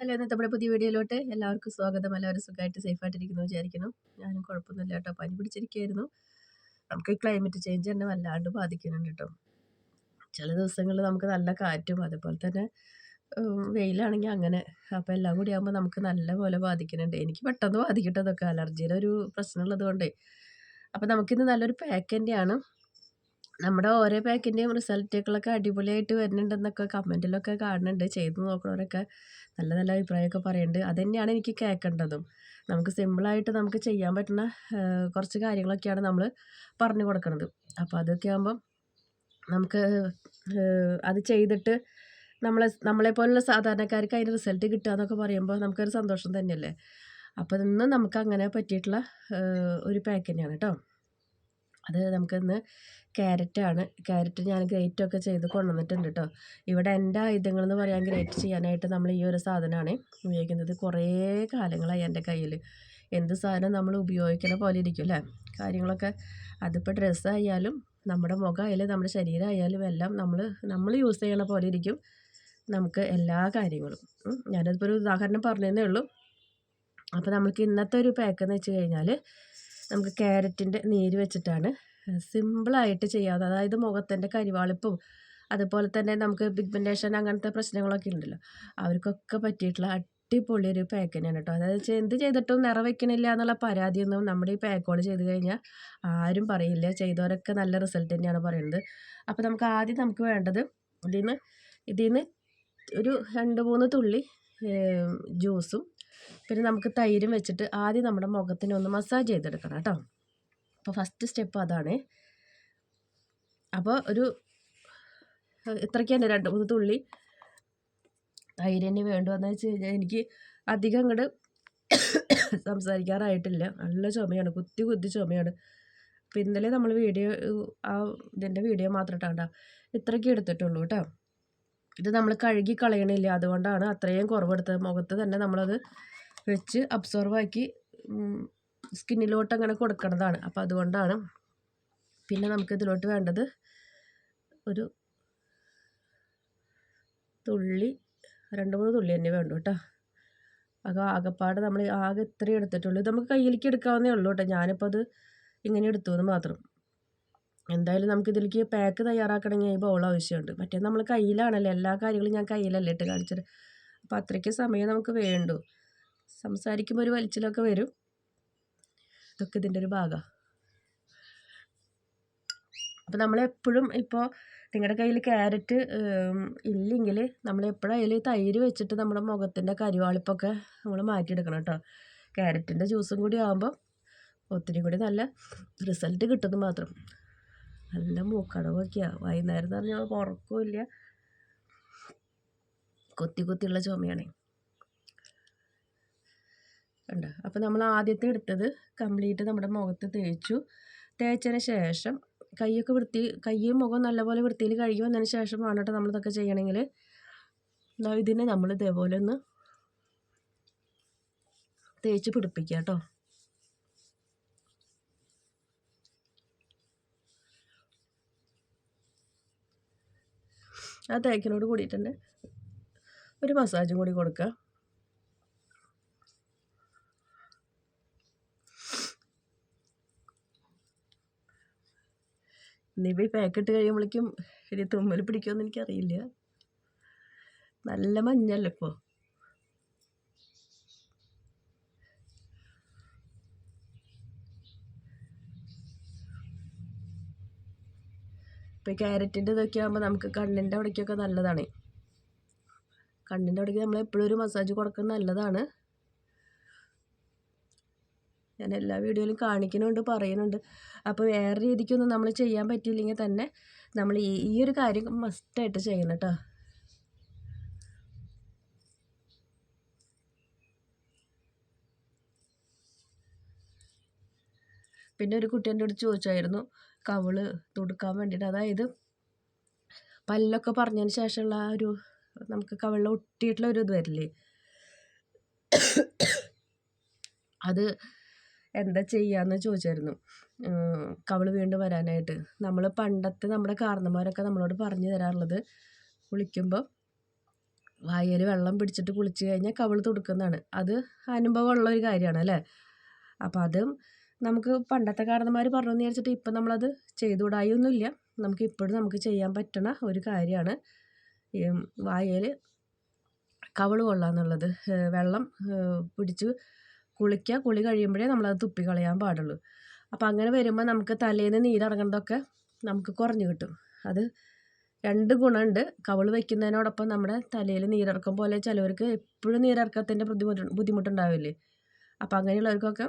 Hello ഇന്നത്തെ നമ്മുടെ പുതിയ വീഡിയോയിലോട്ട് എല്ലാവർക്കും സ്വാഗതം. എല്ലാവരും സുഖമായിട്ട് സേഫായിട്ടിരിക്കുന്നു വിചാരിക്കുന്നു. ഞാനും കുഴപ്പമൊന്നുമില്ല കേട്ടോ. പനി പിടിച്ചിരിക്കുകയായിരുന്നു നമുക്ക് ക്ലൈമറ്റ് ചേഞ്ച് തന്നെ വല്ലാണ്ട് ബാധിക്കുന്നുണ്ട് കേട്ടോ. ചില ദിവസങ്ങളിൽ നമുക്ക് നല്ല കാറ്റും അതുപോലെ തന്നെ വെയിലാണെങ്കിൽ അങ്ങനെ. അപ്പോൾ എല്ലാം കൂടി ആകുമ്പോൾ നമുക്ക് നല്ല പോലെ ബാധിക്കുന്നുണ്ട്. എനിക്ക് പെട്ടെന്ന് ബാധിക്കട്ടതൊക്കെ അലർജിയുടെ ഒരു പ്രശ്നമുള്ളത് കൊണ്ടേ അപ്പോൾ നമുക്കിന്ന് നല്ലൊരു പാക്കന്റെയാണ് നമ്മുടെ ഓരോ പാക്കിന്റെയും റിസൾട്ടുകളൊക്കെ അടിപൊളിയായിട്ട് വരുന്നുണ്ടെന്നൊക്കെ കമന്റിലൊക്കെ കാണുന്നുണ്ട്. ചെയ്ത് നോക്കുന്നവരൊക്കെ നല്ല നല്ല അഭിപ്രായമൊക്കെ പറയുന്നുണ്ട് അത് തന്നെയാണ് എനിക്ക് കേൾക്കേണ്ടതും നമുക്ക് സിമ്പിളായിട്ട് നമുക്ക് ചെയ്യാൻ പറ്റുന്ന കുറച്ച് കാര്യങ്ങളൊക്കെയാണ് നമ്മൾ പറഞ്ഞു കൊടുക്കുന്നത് അപ്പോൾ അതൊക്കെ ആകുമ്പം നമുക്ക് അത് ചെയ്തിട്ട് നമ്മളെ നമ്മളെപ്പോലുള്ള സാധാരണക്കാർക്ക് അതിന്റെ റിസൾട്ട് കിട്ടുക എന്നൊക്കെ പറയുമ്പോൾ നമുക്കൊരു സന്തോഷം തന്നെയല്ലേ? അപ്പോൾ ഇന്ന് നമുക്ക് അങ്ങനെ പറ്റിയിട്ടുള്ള ഒരു പാക്ക് തന്നെയാണ് കേട്ടോ. അത് നമുക്കിന്ന് ക്യാരറ്റാണ്. ക്യാരറ്റ് ഞാൻ ഗ്രേറ്റൊക്കെ ചെയ്ത് കൊണ്ടുവന്നിട്ടുണ്ട് കേട്ടോ ഇവിടെ എന്റെ ആയുധങ്ങളെന്ന് പറയാൻ ഗ്രേറ്റ് ചെയ്യാനായിട്ട് നമ്മൾ ഈ ഒരു സാധനമാണ് ഉപയോഗിക്കുന്നത്. കുറേ കാലങ്ങളായി എന്റെ കയ്യിൽ. എന്ത് സാധനം നമ്മൾ ഉപയോഗിക്കുന്ന പോലെ ഇരിക്കും അല്ലേ? കാര്യങ്ങളൊക്കെ അതിപ്പോൾ ഡ്രസ്സായാലും നമ്മുടെ മുഖമായാലും നമ്മുടെ ശരീരമായാലും എല്ലാം നമ്മൾ നമ്മൾ യൂസ് ചെയ്യണ പോലെ ഇരിക്കും നമുക്ക് എല്ലാ കാര്യങ്ങളും. ഞാനതിപ്പോൾ ഒരു ഉദാഹരണം പറഞ്ഞതേ ഉള്ളൂ. അപ്പോൾ നമുക്ക് ഇന്നത്തെ ഒരു പാക്ക് എന്ന് വെച്ച് കഴിഞ്ഞാൽ നമുക്ക് ക്യാരറ്റിന്റെ നീര് വെച്ചിട്ടാണ് സിമ്പിളായിട്ട് ചെയ്യാവുന്ന അതായത് മുഖത്തിന്റെ കരിവാളിപ്പും അതുപോലെ തന്നെ നമുക്ക് പിഗ്മെന്റേഷൻ അങ്ങനത്തെ പ്രശ്നങ്ങളൊക്കെ ഉണ്ടല്ലോ. അവർക്കൊക്കെ പറ്റിയിട്ടുള്ള അടിപൊളി ഒരു പാക്ക് തന്നെയാണ് കേട്ടോ. അതായത് എന്ത് ചെയ്തിട്ടും നിറ വയ്ക്കണില്ല എന്നുള്ള പരാതിയൊന്നും നമ്മുടെ ഈ പാക്കോട് ചെയ്ത് കഴിഞ്ഞാൽ ആരും പറയില്ല. ചെയ്തവരൊക്കെ നല്ല റിസൾട്ട് തന്നെയാണ് പറയുന്നത്. അപ്പോൾ നമുക്ക് ആദ്യം നമുക്ക് വേണ്ടത് ഇതിൽ നിന്ന് ഇതിൽ നിന്ന് ഒരു രണ്ട് മൂന്ന് തുള്ളി ജ്യൂസും പിന്നെ നമുക്ക് തൈരും വെച്ചിട്ട് ആദ്യം നമ്മുടെ മുഖത്തിനൊന്ന് മസാജ് ചെയ്തെടുക്കണം കേട്ടോ. അപ്പോൾ ഫസ്റ്റ് സ്റ്റെപ്പ് അതാണ്. അപ്പോൾ ഒരു ഇത്രയ്ക്ക് തന്നെ രണ്ട് മൂന്ന് തുള്ളി തൈര് തന്നെ വേണ്ടുവെന്ന് വെച്ച് കഴിഞ്ഞാൽ എനിക്ക് അധികം അങ്ങോട്ട് സംസാരിക്കാറായിട്ടില്ല. നല്ല ചുമയാണ് കുത്തി കുത്തി ചുമയാണ്. അപ്പോൾ ഇന്നലെ നമ്മൾ വീഡിയോ ആ ഇതിന്റെ വീഡിയോ മാത്രം ഇട്ടാണ്ട ഇത്രയ്ക്ക് എടുത്തിട്ടുള്ളൂ കേട്ടോ ഇത് നമ്മൾ കഴുകി കളയണില്ല അതുകൊണ്ടാണ് അത്രയും കുറവെടുത്തത്. മുഖത്ത് തന്നെ നമ്മളത് വെച്ച് അബ്സോർവ് ആക്കി സ്കിന്നിലോട്ട് അങ്ങനെ കൊടുക്കണതാണ്. അപ്പോൾ അതുകൊണ്ടാണ് പിന്നെ നമുക്ക് ഇതിലോട്ട് വേണ്ടത് ഒരു തുള്ളി രണ്ട് മൂന്ന് തുള്ളി തന്നെ വേണ്ടു കേട്ടോ. അപ്പോൾ ആകെപ്പാട് നമ്മൾ ആകെ ഇത്രയും എടുത്തിട്ടുള്ളൂ. നമുക്ക് കയ്യിലേക്ക് എടുക്കാവുന്നേ ഉള്ളൂ കേട്ടോ. ഞാനിപ്പോൾ അത് ഇങ്ങനെ എടുത്തു എന്ന് മാത്രം. എന്തായാലും നമുക്ക് ഇതിലേക്ക് പാക്ക് തയ്യാറാക്കണമെങ്കിൽ ഈ ബൗൾ ആവശ്യമുണ്ട്. മറ്റേ നമ്മൾ കയ്യിലാണല്ലോ എല്ലാ കാര്യങ്ങളും ഞാൻ കയ്യിലല്ലേ ഇട്ട് കാണിച്ചത്. അപ്പോൾ അത്രയ്ക്ക് സമയം നമുക്ക് വേണ്ടു. സംസാരിക്കുമ്പോൾ ഒരു വലിച്ചിലൊക്കെ വരും. ഇതൊക്കെ ഇതിന്റെ ഒരു ഭാഗമാണ് അപ്പോൾ നമ്മളെപ്പോഴും ഇപ്പോൾ നിങ്ങളുടെ കയ്യിൽ ക്യാരറ്റ് ഇല്ലെങ്കിൽ നമ്മളെപ്പോഴും അതിൽ തൈര് വെച്ചിട്ട് നമ്മുടെ മുഖത്തിന്റെ കരിവാളിപ്പൊക്കെ നമ്മൾ മാറ്റിയെടുക്കണം കേട്ടോ. ക്യാരറ്റിന്റെ ജ്യൂസും കൂടി ആകുമ്പോൾ ഒത്തിരി കൂടി നല്ല റിസൾട്ട് കിട്ടുന്നു മാത്രം. നല്ല മൂക്കടവൊക്കെയാണ് വൈകുന്നേരം എന്ന് പറഞ്ഞാൽ ഉറക്കമില്ല കൊത്തി കൊത്തിയുള്ള ചുമയാണ്. കണ്ടോ? അപ്പോൾ നമ്മൾ ആദ്യത്തെ എടുത്തത് കംപ്ലീറ്റ് നമ്മുടെ മുഖത്ത് തേച്ചു. തേച്ചതിന് ശേഷം കൈയൊക്കെ വൃത്തി കൈയും മുഖം നല്ലപോലെ വൃത്തിയിൽ കഴുകി വന്നതിന് ശേഷമാണ് കേട്ടോ നമ്മളിതൊക്കെ ചെയ്യണമെങ്കിൽ ഇതിനെ നമ്മൾ ഇതേപോലെ ഒന്ന് തേച്ച് പിടിപ്പിക്കുക കേട്ടോ. ആ തേക്കിനോട് കൂടിയിട്ടുണ്ട്. ഒരു മസാജും കൂടി കൊടുക്കുക. ഇനിയിപ്പോൾ ഈ പാക്കറ്റ് കഴിയുമ്പോഴേക്കും ഇനി തുമ്മൽ പിടിക്കുമെന്ന് എനിക്കറിയില്ല. നല്ല മഞ്ഞല്ലേ ഇപ്പോൾ ഇപ്പോൾ ക്യാരറ്റിന്റെ ഇതൊക്കെ ആകുമ്പോൾ നമുക്ക് കണ്ണിന്റെ അവിടേക്കൊക്കെ നല്ലതാണ്. കണ്ണിന്റെ അവിടേക്ക് നമ്മൾ എപ്പോഴും ഒരു മസാജ് കൊടുക്കുന്നത് നല്ലതാണ്. ഞാൻ എല്ലാ വീഡിയോയിലും കാണിക്കുന്നുണ്ട് പറയുന്നുണ്ട്. അപ്പോൾ വേറെ രീതിക്കൊന്നും നമ്മൾ ചെയ്യാൻ പറ്റിയില്ലെങ്കിൽ തന്നെ നമ്മൾ ഈ ഈ ഒരു കാര്യം മസ്റ്റായിട്ട് ചെയ്യണം കേട്ടോ. പിന്നെ ഒരു കുട്ടി എന്റെ അടുത്ത് ചോദിച്ചായിരുന്നു കവൾ തുടുക്കാൻ വേണ്ടിയിട്ട് അതായത് പല്ലൊക്കെ പറഞ്ഞതിന് ശേഷമുള്ള ആ ഒരു നമുക്ക് കവളിൽ ഒട്ടിയിട്ടുള്ള ഒരു ഇത് വരില്ലേ? അത് എന്താ ചെയ്യാന്ന് ചോദിച്ചായിരുന്നു. കവൾ വീണ്ടും വരാനായിട്ട്. നമ്മൾ പണ്ടത്തെ നമ്മുടെ കാരണന്മാരൊക്കെ നമ്മളോട് പറഞ്ഞു തരാറുള്ളത് കുളിക്കുമ്പോൾ വായയിൽ വെള്ളം പിടിച്ചിട്ട് കുളിച്ച് കഴിഞ്ഞാൽ കവൾ തുടുക്കുന്നതാണ്. അത് അനുഭവമുള്ള ഒരു കാര്യമാണ് അല്ലേ? അപ്പം അതും നമുക്ക് പണ്ടത്തെ കാരണന്മാർ പറഞ്ഞു എന്ന് വിചാരിച്ചിട്ട് ഇപ്പം നമ്മളത് ചെയ്തുകൂടായൊന്നുമില്ല. നമുക്ക് ഇപ്പോഴും നമുക്ക് ചെയ്യാൻ പറ്റണ ഒരു കാര്യമാണ് വായയിൽ കവിൾ കൊള്ളുക എന്നുള്ളത് വെള്ളം പിടിച്ച് കുളിക്കുക കുളി കഴിയുമ്പോഴേ നമ്മളത് തുപ്പി കളയാൻ പാടുള്ളൂ. അപ്പോൾ അങ്ങനെ വരുമ്പോൾ നമുക്ക് തലേന്ന് നീരിറങ്ങേണ്ടതൊക്കെ നമുക്ക് കുറഞ്ഞു കിട്ടും. അത് രണ്ട് ഗുണമുണ്ട് കവൾ വയ്ക്കുന്നതിനോടൊപ്പം നമ്മുടെ തലയിൽ നീരിറക്കം പോലെ ചിലവർക്ക് എപ്പോഴും നീരിറക്കത്തിന്റെ ബുദ്ധിമുട്ട് ബുദ്ധിമുട്ടുണ്ടാവില്ലേ? അപ്പോൾ അങ്ങനെയുള്ളവർക്കൊക്കെ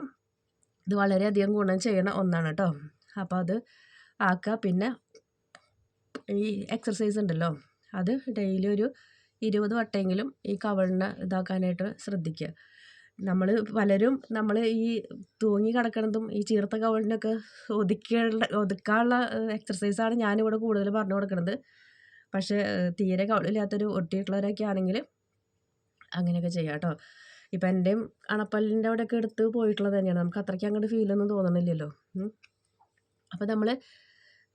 ഇത് വളരെയധികം ഗുണം ചെയ്യണ ഒന്നാണ് കേട്ടോ അപ്പോൾ അത് ആക്കുക പിന്നെ ഈ എക്സർസൈസ് ഉണ്ടല്ലോ. അത് ഡെയിലി ഒരു ഇരുപത് വട്ടമെങ്കിലും ഈ കവളിനെ ഇതാക്കാനായിട്ട് ശ്രദ്ധിക്കുക നമ്മൾ പലരും നമ്മൾ ഈ തൂങ്ങി കിടക്കണതും ഈ ചീർത്ത കവിളിനൊക്കെ ഒതുക്കിയുള്ള ഒതുക്കാനുള്ള എക്സർസൈസാണ് ഞാനിവിടെ കൂടുതൽ പറഞ്ഞു കൊടുക്കുന്നത് പക്ഷേ തീരെ കവിളില്ലാത്തൊരു ഒട്ടിയിട്ടുള്ളവരൊക്കെ ആണെങ്കിൽ അങ്ങനെയൊക്കെ ചെയ്യാം കേട്ടോ. ഇപ്പം എന്റെയും അണപ്പല്ലിന്റെ അവിടെയൊക്കെ എടുത്ത് പോയിട്ടുള്ളത് തന്നെയാണ്. നമുക്ക് അത്രയ്ക്ക് അങ്ങോട്ട് ഫീലൊന്നും തോന്നണില്ലല്ലോ. അപ്പോൾ നമ്മൾ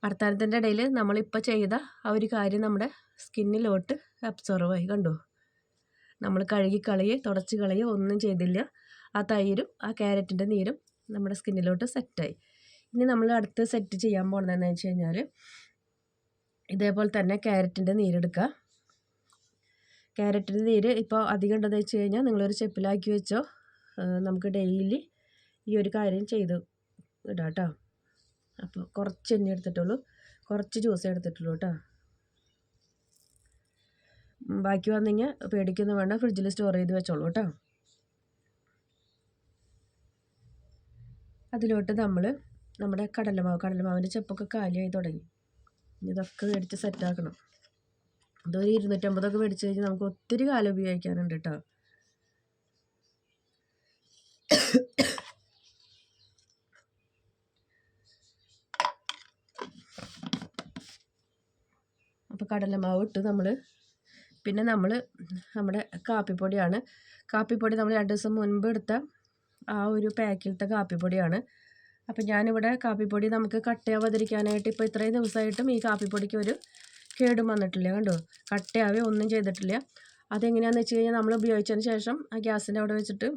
വർത്തമാനത്തിന്റെ ഇടയിൽ നമ്മളിപ്പോൾ ചെയ്ത ആ ഒരു കാര്യം നമ്മുടെ സ്കിന്നിലോട്ട് അബ്സോർവ് ആയി. കണ്ടോ? നമ്മൾ കഴുകി തുടച്ച് കളയുക ഒന്നും ചെയ്തില്ല. ആ തൈരും ആ ക്യാരറ്റിന്റെ നീരും നമ്മുടെ സ്കിന്നിലോട്ട് സെറ്റായി. ഇനി നമ്മൾ അടുത്ത് സെറ്റ് ചെയ്യാൻ പോകുന്നതെന്ന് വെച്ച് കഴിഞ്ഞാൽ ഇതേപോലെ തന്നെ ക്യാരറ്റിന്റെ നീരെടുക്കുക ക്യാരറ്റിന്റെ നീര് ഇപ്പോൾ അധികം ഉണ്ടെന്ന് വെച്ച് കഴിഞ്ഞാൽ നിങ്ങളൊരു ചെപ്പിലാക്കി വെച്ചോ നമുക്ക് ഡെയിലി ഈ ഒരു കാര്യം ചെയ്ത് ഇടാം കേട്ടോ. അപ്പോൾ കുറച്ച് എണ്ണ എടുത്തിട്ടുള്ളൂ. കുറച്ച് ജ്യൂസ് എടുത്തിട്ടുള്ളൂ കേട്ടോ. ബാക്കി വന്നു പേടിക്കുന്നു വേണ്ട. ഫ്രിഡ്ജിൽ സ്റ്റോർ ചെയ്ത് വെച്ചോളൂ കേട്ടോ. അതിലോട്ട് നമ്മൾ നമ്മുടെ കടലമാവ് കടലമാവിന്റെ ചെപ്പൊക്കെ കാലിയായി തുടങ്ങി. ഇതൊക്കെ മേടിച്ച് സെറ്റാക്കണം അതൊരു ഇരുന്നൂറ്റമ്പതൊക്കെ മേടിച്ച് കഴിഞ്ഞാൽ നമുക്ക് ഒത്തിരി കാലം ഉപയോഗിക്കാനുണ്ട് കേട്ടോ. അപ്പോൾ കടലമാവ് ഇട്ട് നമ്മൾ പിന്നെ നമ്മൾ നമ്മുടെ കാപ്പിപ്പൊടിയാണ്. കാപ്പിപ്പൊടി നമ്മൾ രണ്ട് ദിവസം മുൻപ് എടുത്ത ആ ഒരു പാക്കിലത്തെ കാപ്പിപ്പൊടിയാണ്. അപ്പം ഞാനിവിടെ കാപ്പിപ്പൊടി നമുക്ക് കട്ടയാവാതിരിക്കാനായിട്ട് ഇപ്പോൾ ഇത്രയും ദിവസമായിട്ടും ഈ കാപ്പിപ്പൊടിക്ക് ഒരു കേടും വന്നിട്ടില്ല. കണ്ടോ? കട്ടയാവേ ഒന്നും ചെയ്തിട്ടില്ല. അതെങ്ങനെയാണെന്ന് വെച്ച് കഴിഞ്ഞാൽ നമ്മൾ ഉപയോഗിച്ചതിന് ശേഷം ആ ഗ്യാസിന്റെ അവിടെ വെച്ചിട്ട്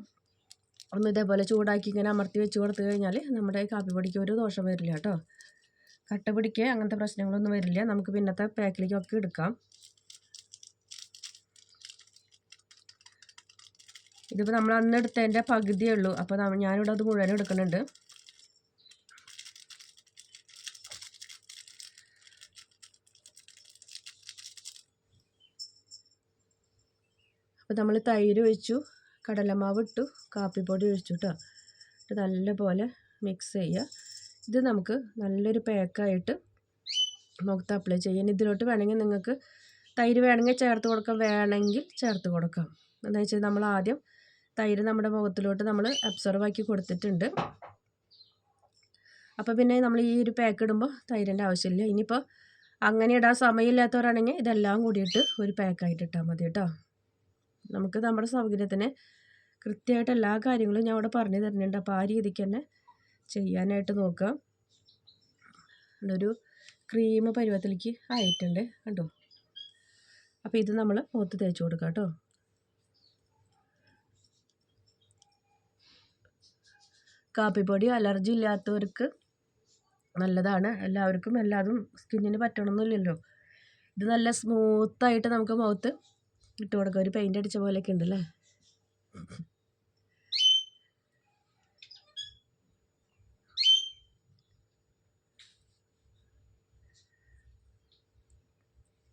ഒന്ന് ഇതേപോലെ ചൂടാക്കി ഇങ്ങനെ അമർത്തി വെച്ച് കൊടുത്തു കഴിഞ്ഞാൽ നമ്മുടെ കാപ്പിപ്പൊടിക്ക് ഒരു ദോഷം വരില്ല കേട്ടോ. കട്ട പിടിക്കുക അങ്ങനത്തെ പ്രശ്നങ്ങളൊന്നും വരില്ല. നമുക്ക് പിന്നത്തെ പാക്കിലേക്കൊക്കെ എടുക്കാം. ഇതിപ്പോൾ നമ്മൾ അന്ന് എടുത്തതിന്റെ പകുതിയേ ഉള്ളൂ. അപ്പോൾ ഞാനിവിടെ അത് മുഴുവൻ എടുക്കുന്നുണ്ട്. അപ്പോൾ നമ്മൾ തൈര് ഒഴിച്ചു കടലമാവ് ഇട്ടു കാപ്പിപ്പൊടി ഒഴിച്ചു കേട്ടോ ഇത് നല്ലപോലെ മിക്സ് ചെയ്യുക ഇത് നമുക്ക് നല്ലൊരു പാക്കായിട്ട് മുഖത്ത് അപ്ലൈ ചെയ്യാൻ ഇതിലോട്ട് വേണമെങ്കിൽ നിങ്ങൾക്ക് തൈര് വേണമെങ്കിൽ ചേർത്ത് കൊടുക്കാം വേണമെങ്കിൽ ചേർത്ത് കൊടുക്കാം. എന്താണെന്ന് വെച്ചാൽ നമ്മൾ ആദ്യം തൈര് നമ്മുടെ മുഖത്തിലോട്ട് നമ്മൾ അബ്സോർവ് ആക്കി കൊടുത്തിട്ടുണ്ട്. അപ്പോൾ പിന്നെ നമ്മൾ ഈ ഒരു പാക്ക് ഇടുമ്പോൾ തൈരിന്റെ ആവശ്യമില്ല. ഇനിയിപ്പോൾ അങ്ങനെ ഇടാൻ സമയമില്ലാത്തവരാണെങ്കിൽ ഇതെല്ലാം കൂടിയിട്ട് ഒരു പാക്കായിട്ട് ഇട്ടാൽ മതി കേട്ടോ. നമുക്ക് നമ്മുടെ സൗകര്യത്തിന് കൃത്യമായിട്ട് എല്ലാ കാര്യങ്ങളും ഞാൻ അവിടെ പറഞ്ഞു തരുന്നുണ്ട്. അപ്പോൾ ആ രീതിക്ക് തന്നെ ചെയ്യാനായിട്ട് നോക്കാം. ഒരു ക്രീം പരുവത്തിലേക്ക് ആയിട്ടുണ്ട് കണ്ടോ? അപ്പോൾ ഇത് നമ്മൾ മുഖത്ത് തേച്ച് കൊടുക്കാം കേട്ടോ. കാപ്പിപ്പൊടി അലർജി ഇല്ലാത്തവർക്ക് നല്ലതാണ്. എല്ലാവർക്കും എല്ലാതും സ്കിന്നിന് പറ്റണമെന്നില്ലല്ലോ ഇത് നല്ല സ്മൂത്തായിട്ട് നമുക്ക് മുഖത്ത് ഇട്ട് കൊടുക്കാം. ഒരു പെയിന്റ് അടിച്ച പോലെയൊക്കെ ഉണ്ടല്ലേ?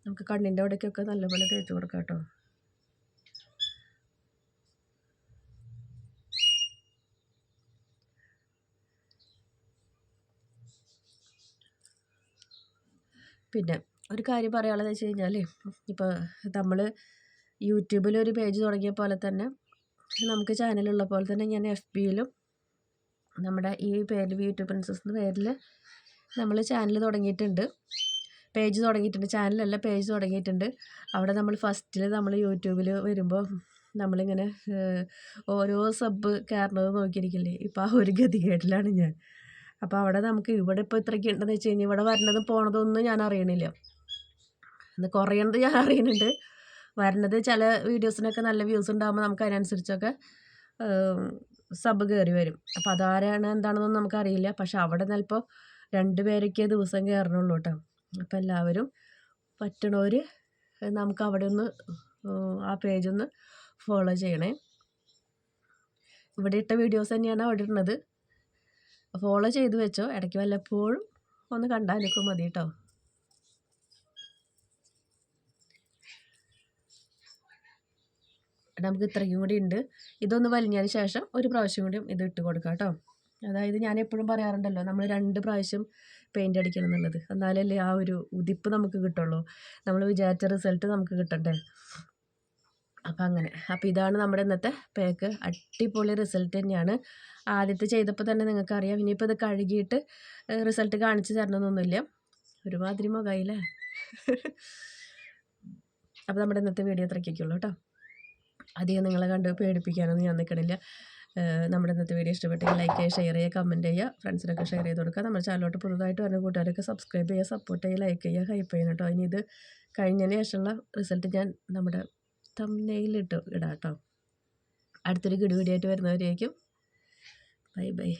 നമുക്ക് കണ്ണിന്റെ അവിടേക്കൊക്കെ നല്ലപോലെ തേച്ച് കൊടുക്കാം കേട്ടോ. പിന്നെ ഒരു കാര്യം പറയാനുള്ളത് വെച്ച് കഴിഞ്ഞാൽ ഇപ്പോൾ നമ്മൾ യൂട്യൂബിലൊരു പേജ് തുടങ്ങിയ പോലെ തന്നെ നമുക്ക് ചാനലുള്ള പോലെ തന്നെ ഞാൻ എഫ് ബിയിലും നമ്മുടെ ഈ പേരിൽ യൂട്യൂബ് പ്രിൻസസ് എന്ന പേരിൽ നമ്മൾ ചാനൽ തുടങ്ങിയിട്ടുണ്ട്. പേജ് തുടങ്ങിയിട്ടുണ്ട്. ചാനലല്ല പേജ് തുടങ്ങിയിട്ടുണ്ട്. അവിടെ നമ്മൾ ഫസ്റ്റിൽ നമ്മൾ യൂട്യൂബിൽ വരുമ്പോൾ നമ്മളിങ്ങനെ ഓരോ സബ് കയറണത് നോക്കിയിരിക്കില്ലേ? ഇപ്പോൾ ആ ഒരു ഗതികേട്ടിലാണ് ഞാൻ. അപ്പോൾ അവിടെ നമുക്ക് ഇവിടെ ഇപ്പോൾ ഇത്രയ്ക്ക് ഉണ്ടെന്ന് വെച്ച് കഴിഞ്ഞാൽ ഇവിടെ വരുന്നതും പോണതൊന്നും ഞാൻ അറിയണില്ല. അത് കുറയണത് ഞാൻ അറിയുന്നുണ്ട് വരണത് ചില വീഡിയോസിനൊക്കെ നല്ല വ്യൂസ് ഉണ്ടാകുമ്പോൾ നമുക്ക് അതിനനുസരിച്ചൊക്കെ സബ് കയറി വരും. അപ്പോൾ അതാരാണ് എന്താണെന്നൊന്നും നമുക്കറിയില്ല പക്ഷെ അവിടെ ചിലപ്പോൾ രണ്ട് പേരൊക്കെ ദിവസം കയറണുള്ളൂ കേട്ടോ അപ്പോൾ എല്ലാവരും പറ്റണവർ നമുക്ക് അവിടെ ഒന്ന് ആ പേജ് ഒന്ന് ഫോളോ ചെയ്യണേ. ഇവിടെ ഇട്ട വീഡിയോസ് തന്നെയാണ് അവിടെ ഇടുന്നത്. ഫോളോ ചെയ്ത് വെച്ചോ. ഇടയ്ക്ക് വല്ലപ്പോഴും ഒന്ന് കണ്ടാലൊക്കെ മതി കേട്ടോ നമുക്ക് ഇത്രയും കൂടി ഉണ്ട്. ഇതൊന്ന് വലിഞ്ഞതിന് ശേഷം ഒരു പ്രാവശ്യം കൂടി ഇത് ഇട്ട് കൊടുക്കാം കേട്ടോ അതായത് ഞാൻ എപ്പോഴും പറയാറുണ്ടല്ലോ നമ്മൾ രണ്ട് പ്രാവശ്യം പെയിന്റ് അടിക്കണം എന്നുള്ളത്. എന്നാലല്ലേ ആ ഒരു ഉതിപ്പ് നമുക്ക് കിട്ടുള്ളൂ. നമ്മൾ വിചാരിച്ച റിസൾട്ട് നമുക്ക് കിട്ടണ്ടേ. അപ്പം അങ്ങനെ. അപ്പോൾ ഇതാണ് നമ്മുടെ ഇന്നത്തെ പാക്ക് അടിപൊളി റിസൾട്ട് തന്നെയാണ്. ആദ്യത്തെ ചെയ്തപ്പോൾ തന്നെ നിങ്ങൾക്കറിയാം. ഇനിയിപ്പോൾ ഇത് കഴുകിയിട്ട് റിസൾട്ട് കാണിച്ചു തരണമെന്നൊന്നുമില്ല. ഒരുമാതിരി മുഖയില്ലേ? അപ്പോൾ നമ്മുടെ ഇന്നത്തെ വീഡിയോ ഇത്രയ്ക്കുള്ളൂ കേട്ടോ. അധികം നിങ്ങളെ കണ്ട് പേടിപ്പിക്കാനൊന്നും ഞാൻ നിൽക്കണില്ല നമ്മുടെ ഇന്നത്തെ വീഡിയോ ഇഷ്ടപ്പെട്ടെങ്കിൽ ലൈക്ക് ചെയ്യുക ഷെയർ ചെയ്യുക കമന്റ് ചെയ്യുക ഫ്രണ്ട്സിനൊക്കെ ഷെയർ ചെയ്ത് കൊടുക്കുക. നമ്മുടെ ചാനലോട്ട് പുതുതായിട്ട് വരുന്ന കൂട്ടുകാരൊക്കെ സബ്സ്ക്രൈബ് ചെയ്യുക സപ്പോർട്ട് ചെയ്യുക ലൈക്ക് ചെയ്യുക ഹൈപ്പ് ചെയ്യണം കേട്ടോ. ഇനി ഇത് കഴിഞ്ഞതിന് ശേഷമുള്ള റിസൾട്ട് ഞാൻ നമ്മുടെ തമ്മനെയിലിട്ട് ഇടാം കേട്ടോ അടുത്തൊരു ആയിട്ട് വരുന്നവരേക്കും. Bye bye